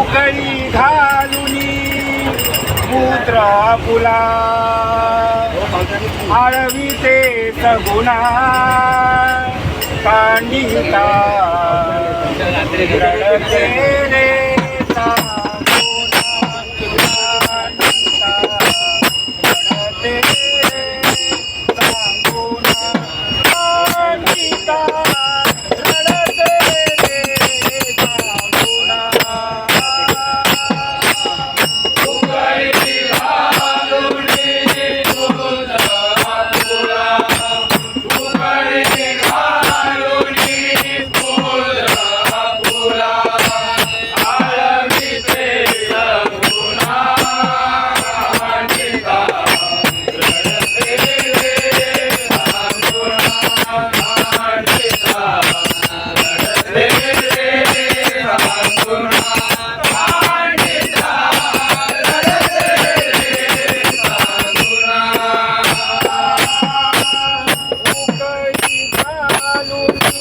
उकळी घालून पुत्र पुला. आळवीचे सगुणा कांडिता. रडते रे उकळी घालून पुत्र